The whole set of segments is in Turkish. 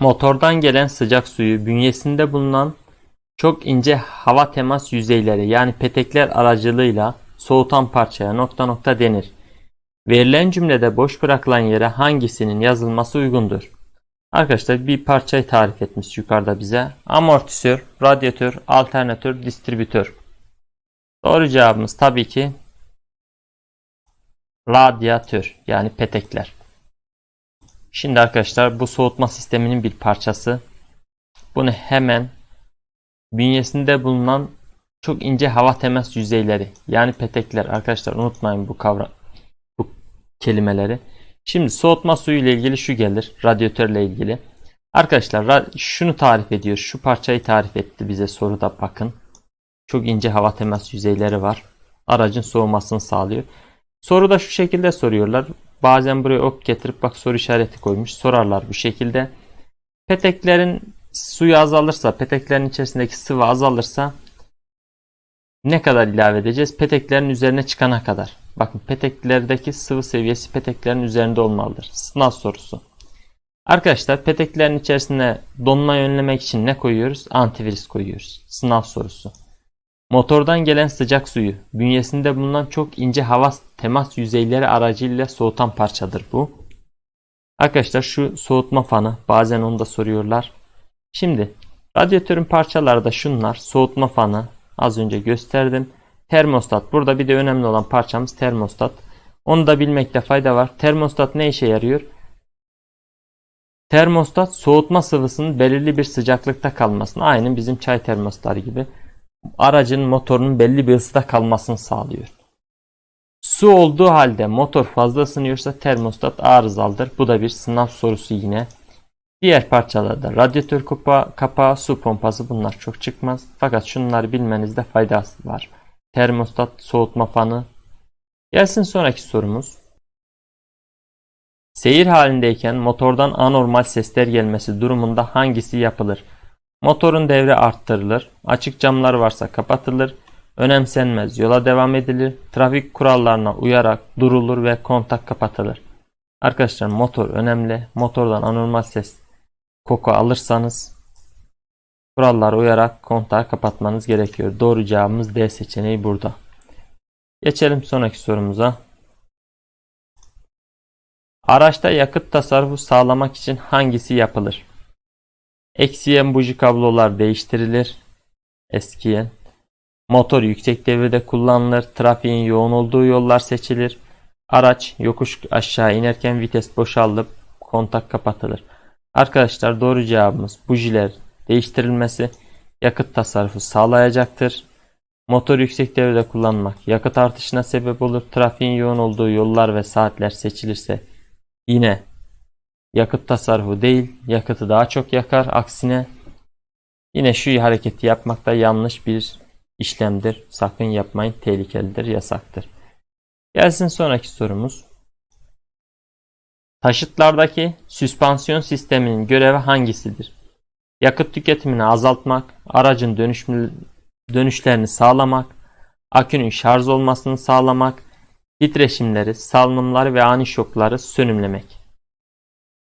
Motordan gelen sıcak suyu bünyesinde bulunan çok ince hava temas yüzeyleri yani petekler aracılığıyla soğutan parçaya nokta nokta denir. Verilen cümlede boş bırakılan yere hangisinin yazılması uygundur? Arkadaşlar bir parçayı tarif etmiş yukarıda bize. Amortisör, radyatör, alternatör, distribütör. Doğru cevabımız tabii ki radyatör yani petekler. Şimdi arkadaşlar bu soğutma sisteminin bir parçası. Bunu hemen bünyesinde bulunan çok ince hava temas yüzeyleri yani petekler arkadaşlar unutmayın bu kavram bu kelimeleri. Şimdi soğutma suyu ile ilgili şu gelir radyatörle ilgili. Arkadaşlar şunu tarif ediyor. Şu parçayı tarif etti bize soruda bakın. Çok ince hava temas yüzeyleri var. Aracın soğumasını sağlıyor. Soruda şu şekilde soruyorlar. Bazen buraya ok getirip bak soru işareti koymuş. Sorarlar bu şekilde. Peteklerin suyu azalırsa, peteklerin içerisindeki sıvı azalırsa ne kadar ilave edeceğiz? Peteklerin üzerine çıkana kadar. Bakın peteklerdeki sıvı seviyesi peteklerin üzerinde olmalıdır. Sınav sorusu. Arkadaşlar peteklerin içerisine donmayı önlemek için ne koyuyoruz? Antivirüs koyuyoruz. Sınav sorusu. Motordan gelen sıcak suyu bünyesinde bulunan çok ince hava temas yüzeyleri aracıyla soğutan parçadır bu. Arkadaşlar şu soğutma fanı bazen onu da soruyorlar. Şimdi radyatörün parçaları da şunlar. Soğutma fanı az önce gösterdim. Termostat. Burada bir de önemli olan parçamız termostat. Onu da bilmekte fayda var. Termostat ne işe yarıyor? Termostat soğutma sıvısının belirli bir sıcaklıkta kalmasını aynı bizim çay termosları gibi aracın motorunun belli bir ısıda kalmasını sağlıyor. Su olduğu halde motor fazla ısınıyorsa termostat arızalıdır. Bu da bir sınav sorusu yine. Diğer parçalarda radyatör kapağı, kapağı, su pompası bunlar çok çıkmaz. Fakat şunları bilmenizde faydası var. Termostat, soğutma fanı. Gelsin sonraki sorumuz. Seyir halindeyken motordan anormal sesler gelmesi durumunda hangisi yapılır? Motorun devre arttırılır, açık camlar varsa kapatılır, önemsenmez yola devam edilir, trafik kurallarına uyarak durulur ve kontak kapatılır. Arkadaşlar motor önemli. Motordan anormal ses koku alırsanız kurallara uyarak kontağı kapatmanız gerekiyor. Doğru cevabımız D seçeneği burada. Geçelim sonraki sorumuza. Araçta yakıt tasarrufu sağlamak için hangisi yapılır? Eksiyen buji kablolar değiştirilir. Eskiyen. Motor yüksek devirde kullanılır. Trafiğin yoğun olduğu yollar seçilir. Araç yokuş aşağı inerken vites boşaltıp kontak kapatılır. Arkadaşlar doğru cevabımız bujiler değiştirilmesi yakıt tasarrufu sağlayacaktır. Motor yüksek devirde kullanmak yakıt artışına sebep olur. Trafiğin yoğun olduğu yollar ve saatler seçilirse yine yakıt tasarrufu değil yakıtı daha çok yakar. Aksine yine şu hareketi yapmak da yanlış bir işlemdir. Sakın yapmayın tehlikelidir yasaktır. Gelsin sonraki sorumuz. Taşıtlardaki süspansiyon sisteminin görevi hangisidir? Yakıt tüketimini azaltmak, aracın dönüşüm, dönüşlerini sağlamak, akünün şarj olmasını sağlamak, titreşimleri, salınımları ve ani şokları sönümlemek.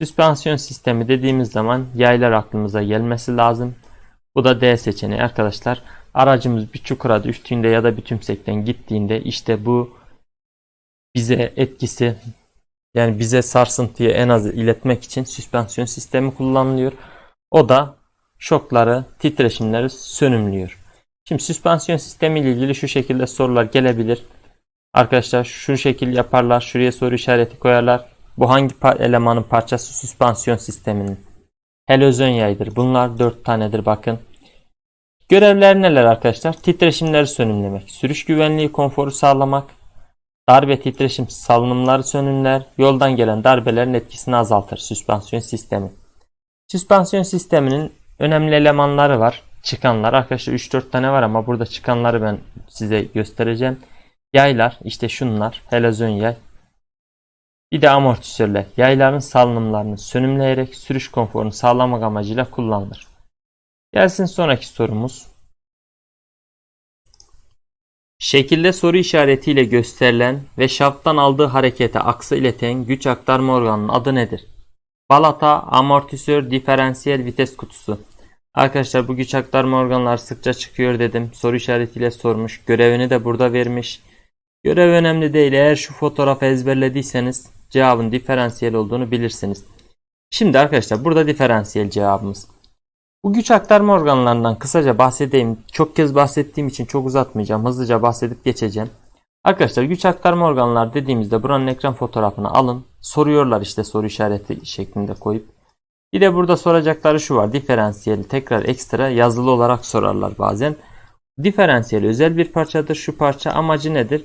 Süspansiyon sistemi dediğimiz zaman yaylar aklımıza gelmesi lazım. Bu da D seçeneği arkadaşlar. Aracımız bir çukura düştüğünde ya da bir tümsekten gittiğinde işte bu bize etkisi yani bize sarsıntıyı en az iletmek için süspansiyon sistemi kullanılıyor. O da şokları, titreşimleri sönümlüyor. Şimdi süspansiyon sistemi ile ilgili şu şekilde sorular gelebilir. Arkadaşlar şu şekil yaparlar. Şuraya soru işareti koyarlar. Bu hangi elemanın parçası süspansiyon sisteminin? Helozon yaydır. Bunlar 4 tanedir bakın. Görevler neler arkadaşlar? Titreşimleri sönümlemek, sürüş güvenliği konforu sağlamak, darbe titreşim salınımları sönümler, yoldan gelen darbelerin etkisini azaltır süspansiyon sistemi. Süspansiyon sisteminin önemli elemanları var. Çıkanlar arkadaşlar 3-4 tane var ama burada çıkanları ben size göstereceğim. Yaylar işte şunlar helezon yay. Bir de amortisörler yayların salınımlarını sönümleyerek sürüş konforunu sağlamak amacıyla kullanılır. Gelsin sonraki sorumuz. Şekilde soru işaretiyle gösterilen ve şafttan aldığı harekete aksı ileten güç aktarma organının adı nedir? Balata, amortisör, diferansiyel vites kutusu. Arkadaşlar bu güç aktarma organları sıkça çıkıyor dedim. Soru işaretiyle sormuş. Görevini de burada vermiş. Görev önemli değil. Eğer şu fotoğrafı ezberlediyseniz cevabın diferansiyel olduğunu bilirsiniz. Şimdi arkadaşlar burada diferansiyel cevabımız. Bu güç aktarma organlarından kısaca bahsedeyim. Çok kez bahsettiğim için çok uzatmayacağım. Hızlıca bahsedip geçeceğim. Arkadaşlar güç aktarma organlar dediğimizde buranın ekran fotoğrafını alın. Soruyorlar işte soru işareti şeklinde koyup. Bir de burada soracakları şu var. Diferansiyeli tekrar ekstra yazılı olarak sorarlar bazen. Diferansiyel özel bir parçadır. Şu parça amacı nedir?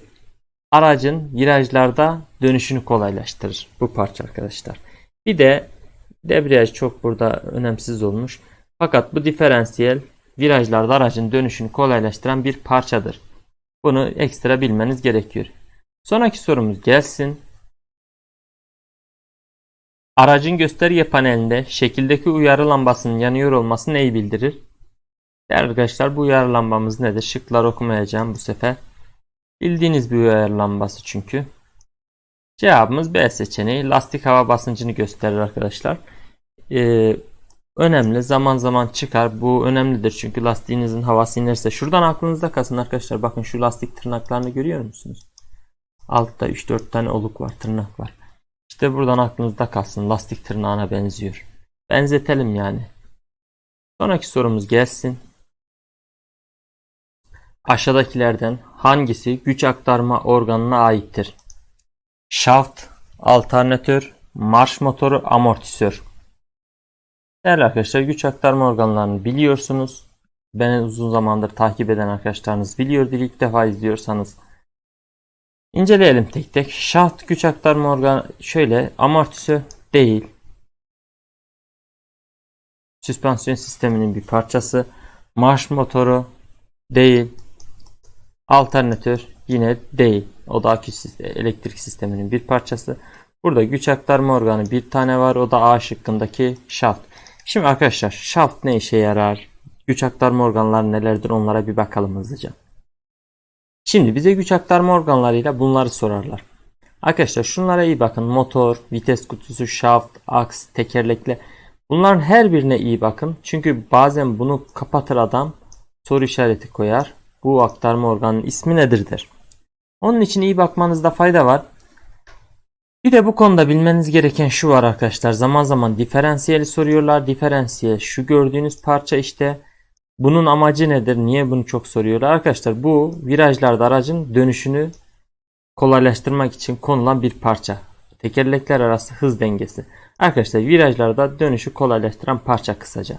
Aracın virajlarda dönüşünü kolaylaştırır. Bu parça arkadaşlar. Bir de debriyaj çok burada önemsiz olmuş. Fakat bu diferansiyel virajlarda aracın dönüşünü kolaylaştıran bir parçadır. Bunu ekstra bilmeniz gerekiyor. Sonraki sorumuz gelsin. Aracın gösterge panelinde şekildeki uyarı lambasının yanıyor olması neyi bildirir? Değerli arkadaşlar bu uyarı lambamız nedir? Şıklar okumayacağım bu sefer. Bildiğiniz bir uyarı lambası çünkü. Cevabımız B seçeneği. Lastik hava basıncını gösterir arkadaşlar. Ee, önemli. Zaman zaman çıkar. Bu önemlidir çünkü lastiğinizin havası inerse. Şuradan aklınızda kalsın arkadaşlar. Bakın şu lastik tırnaklarını görüyor musunuz? Altta 3-4 tane oluk var, tırnak var. İşte buradan aklınızda kalsın. Lastik tırnağına benziyor. Benzetelim yani. Sonraki sorumuz gelsin. Aşağıdakilerden hangisi güç aktarma organına aittir? Şaft, alternatör, marş motoru, amortisör. Değerli arkadaşlar güç aktarma organlarını biliyorsunuz. Beni uzun zamandır takip eden arkadaşlarınız biliyordur. İlk defa izliyorsanız inceleyelim tek tek. Şaft güç aktarma organı şöyle amortisör değil. Süspansiyon sisteminin bir parçası. Marş motoru değil. Alternatör yine değil. O da akü elektrik sisteminin bir parçası. Burada güç aktarma organı bir tane var. O da A şıkkındaki şaft. Şimdi arkadaşlar şaft ne işe yarar? Güç aktarma organları nelerdir onlara bir bakalım hızlıca. Şimdi bize güç aktarma organlarıyla bunları sorarlar. Arkadaşlar şunlara iyi bakın. Motor, vites kutusu, şaft, aks, tekerlekle. Bunların her birine iyi bakın. Çünkü bazen bunu kapatır adam soru işareti koyar. Bu aktarma organının ismi nedir der. Onun için iyi bakmanızda fayda var. Bir de bu konuda bilmeniz gereken şu var arkadaşlar. Zaman zaman diferansiyeli soruyorlar. Diferansiyel şu gördüğünüz parça işte. Bunun amacı nedir? Niye bunu çok soruyorlar? Arkadaşlar bu virajlarda aracın dönüşünü kolaylaştırmak için konulan bir parça. Tekerlekler arası hız dengesi. Arkadaşlar virajlarda dönüşü kolaylaştıran parça kısaca.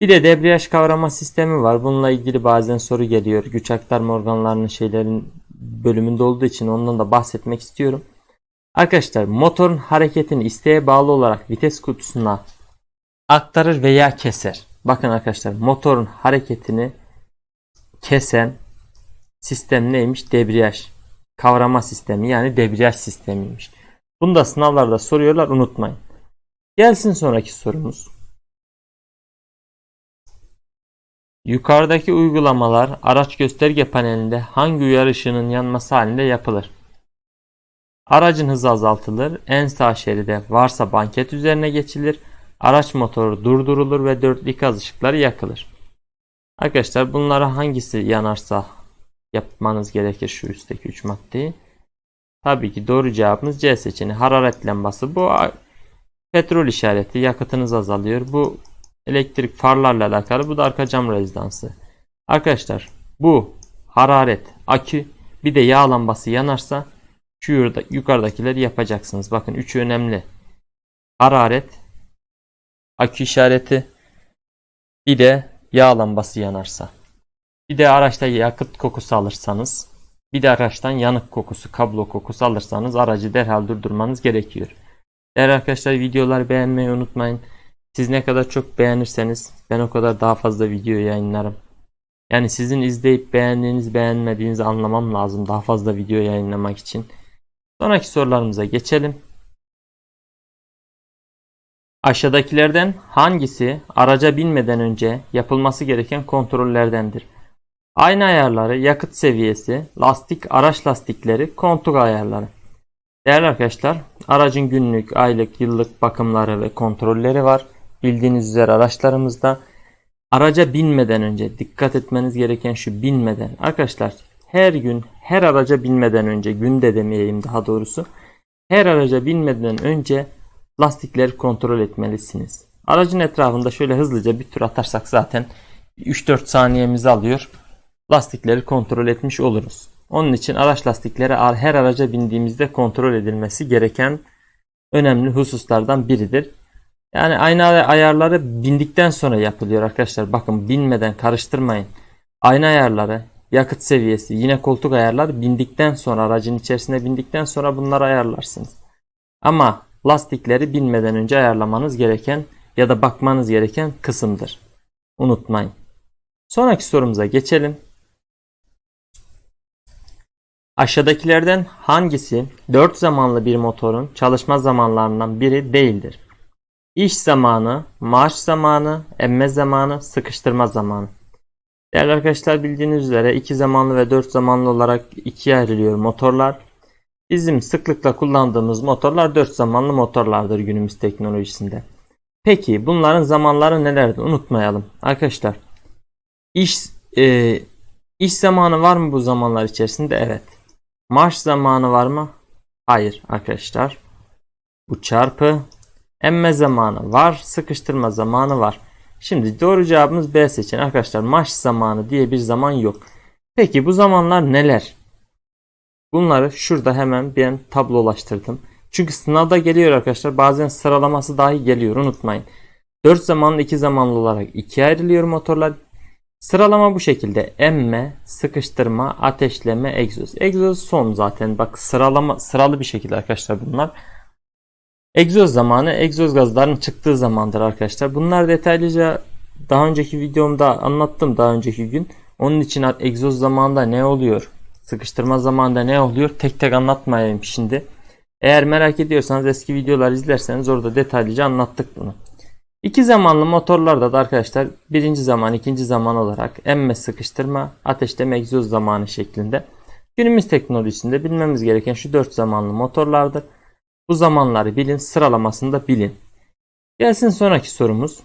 Bir de debriyaj kavrama sistemi var. Bununla ilgili bazen soru geliyor. Güç aktarma organlarının şeylerin bölümünde olduğu için ondan da bahsetmek istiyorum. Arkadaşlar motorun hareketini isteğe bağlı olarak vites kutusuna aktarır veya keser. Bakın arkadaşlar motorun hareketini kesen sistem neymiş? Debriyaj kavrama sistemi yani debriyaj sistemiymiş. Bunu da sınavlarda soruyorlar unutmayın. Gelsin sonraki sorumuz. Yukarıdaki uygulamalar araç gösterge panelinde hangi uyarı ışığının yanması halinde yapılır? Aracın hızı azaltılır, en sağ şeride varsa banket üzerine geçilir, araç motoru durdurulur ve dörtlü ikaz ışıkları yakılır. Arkadaşlar bunlara hangisi yanarsa yapmanız gerekir şu üstteki 3 maddeyi. Tabii ki doğru cevabımız C seçeneği. Hararet lambası bu petrol işareti yakıtınız azalıyor. Bu elektrik farlarla alakalı. Bu da arka cam rezidansı. Arkadaşlar bu hararet, akü bir de yağ lambası yanarsa şu yukarıdakileri yapacaksınız. Bakın üçü önemli. Hararet, akü işareti, bir de yağ lambası yanarsa. Bir de araçta yakıt kokusu alırsanız, bir de araçtan yanık kokusu, kablo kokusu alırsanız aracı derhal durdurmanız gerekiyor. Değerli arkadaşlar videoları beğenmeyi unutmayın. Siz ne kadar çok beğenirseniz ben o kadar daha fazla video yayınlarım. Yani sizin izleyip beğendiğiniz beğenmediğinizi anlamam lazım daha fazla video yayınlamak için. Sonraki sorularımıza geçelim. Aşağıdakilerden hangisi araca binmeden önce yapılması gereken kontrollerdendir? Ayna ayarları, yakıt seviyesi, lastik, araç lastikleri, kontur ayarları. Değerli arkadaşlar, aracın günlük, aylık, yıllık bakımları ve kontrolleri var. Bildiğiniz üzere araçlarımızda araca binmeden önce dikkat etmeniz gereken şu binmeden. Arkadaşlar her gün her araca binmeden önce günde demeyeyim daha doğrusu. Her araca binmeden önce lastikleri kontrol etmelisiniz. Aracın etrafında şöyle hızlıca bir tur atarsak zaten 3-4 saniyemizi alıyor. Lastikleri kontrol etmiş oluruz. Onun için araç lastikleri her araca bindiğimizde kontrol edilmesi gereken önemli hususlardan biridir. Yani ayna ayarları bindikten sonra yapılıyor arkadaşlar. Bakın binmeden karıştırmayın. Ayna ayarları, yakıt seviyesi, yine koltuk ayarları bindikten sonra aracın içerisine bindikten sonra bunları ayarlarsınız. Ama lastikleri binmeden önce ayarlamanız gereken ya da bakmanız gereken kısımdır. Unutmayın. Sonraki sorumuza geçelim. Aşağıdakilerden hangisi 4 zamanlı bir motorun çalışma zamanlarından biri değildir? İş zamanı, maaş zamanı, emme zamanı, sıkıştırma zamanı. Değerli arkadaşlar bildiğiniz üzere 2 zamanlı ve 4 zamanlı olarak ikiye ayrılıyor motorlar. Bizim sıklıkla kullandığımız motorlar 4 zamanlı motorlardır günümüz teknolojisinde. Peki bunların zamanları nelerdi? Unutmayalım. Arkadaşlar iş e, iş zamanı var mı bu zamanlar içerisinde? Evet. Marş zamanı var mı? Hayır arkadaşlar. Bu çarpı. Emme zamanı var. Sıkıştırma zamanı var. Şimdi doğru cevabımız B seçeneği arkadaşlar. Marş zamanı diye bir zaman yok. Peki bu zamanlar neler? Bunları şurada hemen ben tablolaştırdım. Çünkü sınavda geliyor arkadaşlar. Bazen sıralaması dahi geliyor. Unutmayın. 4 zamanlı 2 zamanlı olarak ikiye ayrılıyor motorlar. Sıralama bu şekilde. Emme, sıkıştırma, ateşleme, egzoz. Egzoz son zaten. Bak sıralama sıralı bir şekilde arkadaşlar bunlar. Egzoz zamanı egzoz gazların çıktığı zamandır arkadaşlar. Bunlar detaylıca daha önceki videomda anlattım daha önceki gün. Onun için egzoz zamanında ne oluyor? Sıkıştırma zamanında ne oluyor? Tek tek anlatmayayım şimdi. Eğer merak ediyorsanız eski videolar izlerseniz orada detaylıca anlattık bunu. İki zamanlı motorlarda da arkadaşlar birinci zaman ikinci zaman olarak emme sıkıştırma ateşleme egzoz zamanı şeklinde. Günümüz teknolojisinde bilmemiz gereken şu dört zamanlı motorlardır. Bu zamanları bilin sıralamasını da bilin. Gelsin sonraki sorumuz.